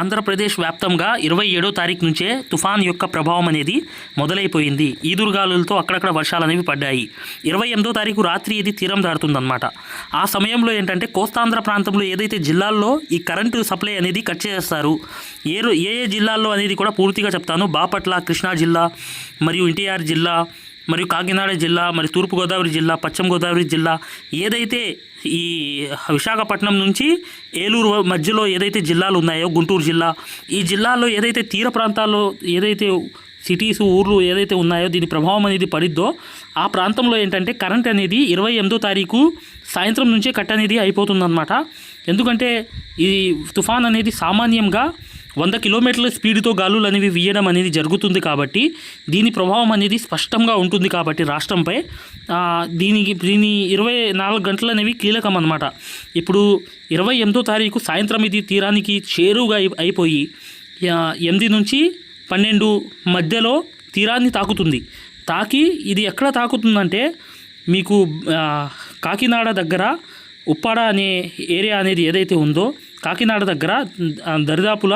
ఆంధ్రప్రదేశ్ వ్యాప్తంగా ఇరవై ఏడో తారీఖు నుంచే తుఫాన్ యొక్క ప్రభావం అనేది మొదలైపోయింది. ఈదురుగాలులతో అక్కడక్కడ వర్షాలు అనేవి పడ్డాయి. ఇరవై ఎనిమిదో తారీఖు రాత్రి ఇది తీరం దాడుతుందన్నమాట ఆ సమయంలో ఏంటంటే కోస్తాంధ్ర ప్రాంతంలో ఏదైతే జిల్లాల్లో ఈ కరెంటు సప్లై అనేది కట్ చేస్తారు ఏ ఏ ఏ జిల్లాల్లో అనేది కూడా పూర్తిగా చెప్తాను. బాపట్ల కృష్ణా జిల్లా మరియు ఎన్టీఆర్ జిల్లా మరియు కాకినాడ జిల్లా మరి తూర్పుగోదావరి జిల్లా పశ్చిమ గోదావరి జిల్లా ఏదైతే ఈ విశాఖపట్నం నుంచి ఏలూరు మధ్యలో ఏదైతే జిల్లాలు ఉన్నాయో గుంటూరు జిల్లా ఈ జిల్లాలో ఏదైతే తీర ప్రాంతాల్లో ఏదైతే సిటీస్ ఊర్లు ఏదైతే ఉన్నాయో దీని ప్రభావం అనేది పడిద్దో ఆ ప్రాంతంలో ఏంటంటే కరెంట్ అనేది ఇరవై ఎనిమిదో తారీఖు సాయంత్రం నుంచే కట్ అనేది అయిపోతుందన్నమాట. ఎందుకంటే ఈ తుఫాన్ అనేది సామాన్యంగా వంద కిలోమీటర్ల స్పీడ్తో గాలులు అనేవి వీయడం అనేది జరుగుతుంది కాబట్టి దీని ప్రభావం అనేది స్పష్టంగా ఉంటుంది కాబట్టి రాష్ట్రంపై. దీనికి దీని ఇరవై నాలుగు గంటలు అనేవి కీలకం అనమాట ఇప్పుడు ఇరవై ఎనిమిదో తారీఖు సాయంత్రం ఇది తీరానికి చేరువుగా అయిపోయి ఎనిమిది నుంచి పన్నెండు మధ్యలో తీరాన్ని తాకుతుంది. తాకి ఇది ఎక్కడ తాకుతుందంటే మీకు కాకినాడ దగ్గర ఉప్పాడ అనే ఏరియా అనేది ఏదైతే ఉందో కాకినాడ దగ్గర దరిదాపుల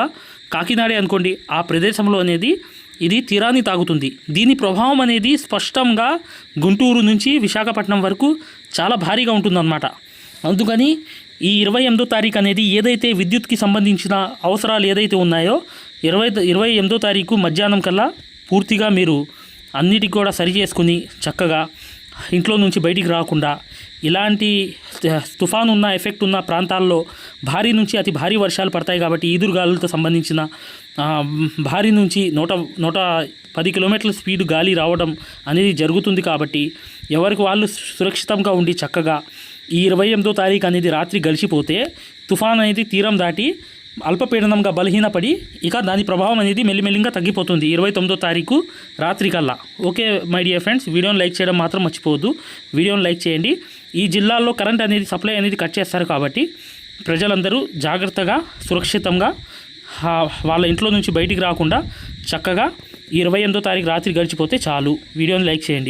కాకినాడే అనుకోండి ఆ ప్రదేశంలో అనేది ఇది తీరాన్ని తాగుతుంది దీని ప్రభావం అనేది స్పష్టంగా గుంటూరు నుంచి విశాఖపట్నం వరకు చాలా భారీగా ఉంటుందన్నమాట. అందుకని ఈ ఇరవై ఎనిమిదో తారీఖు అనేది ఏదైతే విద్యుత్కి సంబంధించిన అవసరాలు ఏదైతే ఉన్నాయో ఇరవై ఇరవై ఎనిమిదో తారీఖు మధ్యాహ్నం కల్లా పూర్తిగా మీరు అన్నిటికి కూడా సరి చేసుకుని చక్కగా ఇంట్లో నుంచి బయటికి రాకుండా ఇలాంటి తుఫాన్ ఉన్న ఎఫెక్ట్ ఉన్న ప్రాంతాల్లో భారీ నుంచి అతి భారీ వర్షాలు పడతాయి కాబట్టి ఈదురుగాలులతో సంబంధించిన భారీ నుంచి నూట నూట పది కిలోమీటర్ల స్పీడ్ గాలి రావడం అనేది జరుగుతుంది కాబట్టి ఎవరికి వాళ్ళు సురక్షితంగా ఉండి చక్కగా ఈ ఇరవై ఎనిమిదో తారీఖు అనేది రాత్రి గడిచిపోతే తుఫాన్ అనేది తీరం దాటి అల్పపీడనంగా బలహీనపడి ఇక దాని ప్రభావం అనేది మెల్లిమెల్లిగా తగ్గిపోతుంది. ఇరవై తొమ్మిదో తారీఖు రాత్రి కల్లా. ఓకే మై డియర్ ఫ్రెండ్స్ వీడియోని లైక్ చేయడం మాత్రం మర్చిపోవద్దు. వీడియోని లైక్ చేయండి. ఈ జిల్లాల్లో కరెంట్ అనేది సప్లై అనేది కట్ చేస్తారు కాబట్టి ప్రజలందరూ జాగ్రత్తగా సురక్షితంగా వాళ్ళ ఇంట్లో నుంచి బయటికి రాకుండా చక్కగా ఇరవై ఎనిమిదో తారీఖు రాత్రి గడిచిపోతే చాలు. వీడియోని లైక్ చేయండి.